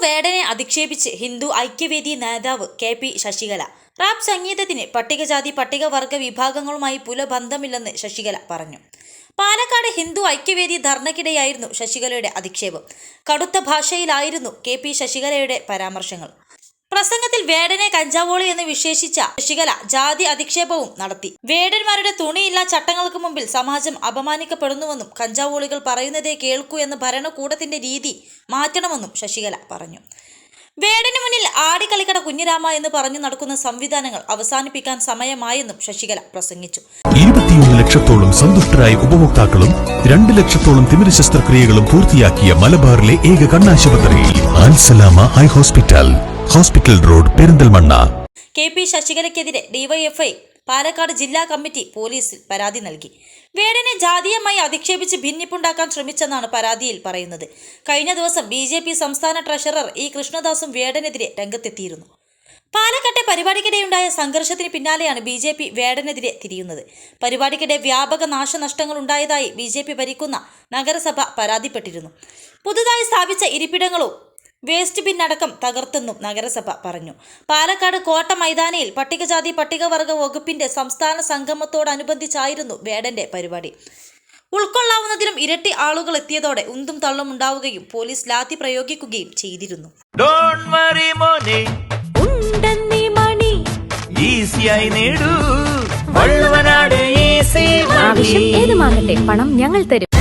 വേടനെ അധിക്ഷേപിച്ച് ഹിന്ദു ഐക്യവേദി നേതാവ് K P Sasikala. Rap സംഗീതത്തിന് പട്ടികജാതി പട്ടികവർഗ വിഭാഗങ്ങളുമായി പുലബന്ധമില്ലെന്ന് ശശികല പറഞ്ഞു. പാലക്കാട് ഹിന്ദു ഐക്യവേദി ധർണയ്ക്കിടെയായിരുന്നു ശശികലയുടെ അധിക്ഷേപം. കടുത്ത ഭാഷയിലായിരുന്നു കെ പി ശശികലയുടെ പരാമർശങ്ങൾ. പ്രസംഗത്തിൽ വേടനെ കഞ്ചാവോളി എന്ന് വിശേഷിച്ച ശശികല ജാതി അധിക്ഷേപവും നടത്തി. വേടന്മാരുടെ തുണിയില്ല ചട്ടങ്ങൾക്ക് മുമ്പിൽ സമാജം അപമാനിക്കപ്പെടുന്നുവെന്നും കഞ്ചാവോളികൾ പറയുന്നതേ കേൾക്കൂ എന്ന ഭരണകൂടത്തിന്റെ രീതി മാറ്റണമെന്നും ശശികല പറഞ്ഞു. വേടന് മുന്നിൽ ആടിക്കളിക്കട കുഞ്ഞിരാമ എന്ന് പറഞ്ഞു നടക്കുന്ന സംവിധാനങ്ങൾ അവസാനിപ്പിക്കാൻ സമയമായെന്നും ശശികല പ്രസംഗിച്ചു. ഇരുപത്തിയൊന്ന് ലക്ഷത്തോളം സന്തുഷ്ടരായ ഉപഭോക്താക്കളും രണ്ട് ലക്ഷത്തോളം തിമിര ശസ്ത്രക്രിയകളും പൂർത്തിയാക്കിയ മലബാറിലെ ഏക കണ്ണാശുപത്രി Ansalama eye hospital. Hospital road Perinthalmanna. K P ശശികലയ്ക്കെതിരെ DYFI Palakkad ജില്ലാ കമ്മിറ്റി പോലീസിൽ പരാതി നൽകി. വേടനെ ജാതീയമായി അധിക്ഷേപിച്ച് ഭിന്നിപ്പുണ്ടാക്കാൻ ശ്രമിച്ചെന്നാണ് പരാതിയിൽ പറയുന്നത്. കഴിഞ്ഞ ദിവസം ബി ജെ പി സംസ്ഥാന ട്രഷറർ ഇ കൃഷ്ണദാസും വേടനെതിരെ രംഗത്തെത്തിയിരുന്നു. പാലക്കാട്ടെ പരിപാടിക്കിടെയുണ്ടായ സംഘർഷത്തിന് പിന്നാലെയാണ് ബി ജെ പി വേടനെതിരെ തിരിയുന്നത്. പരിപാടിക്കിടെ വ്യാപക നാശനഷ്ടങ്ങൾ ഉണ്ടായതായി ബി ജെ പി ഭരിക്കുന്ന നഗരസഭ പരാതിപ്പെട്ടിരുന്നു. പുതുതായി സ്ഥാപിച്ച ഇരിപ്പിടങ്ങളും വേസ്റ്റ് ബിൻ അടക്കം തകർത്തെന്നും നഗരസഭ പറഞ്ഞു. പാലക്കാട് കോട്ട മൈതാനിയിൽ പട്ടികജാതി പട്ടികവർഗ വകുപ്പിന്റെ സംസ്ഥാന സംഗമത്തോടനുബന്ധിച്ചായിരുന്നു വേടന്റെ പരിപാടി. ഉൾക്കൊള്ളാവുന്നതിലും ഇരട്ടി ആളുകൾ എത്തിയതോടെ ഉന്തും തള്ളും ഉണ്ടാവുകയും പോലീസ് ലാത്തി പ്രയോഗിക്കുകയും ചെയ്തിരുന്നു. ഡോണ്ട് വറി മോനെ. ഉണ്ടെന്നീ മണി. ഈസിയായി നേടൂ. വള്ളുവനാട് ഈസി ആവശ്യം ഏതുമാകട്ടെ പണം ഞങ്ങൾ തരും.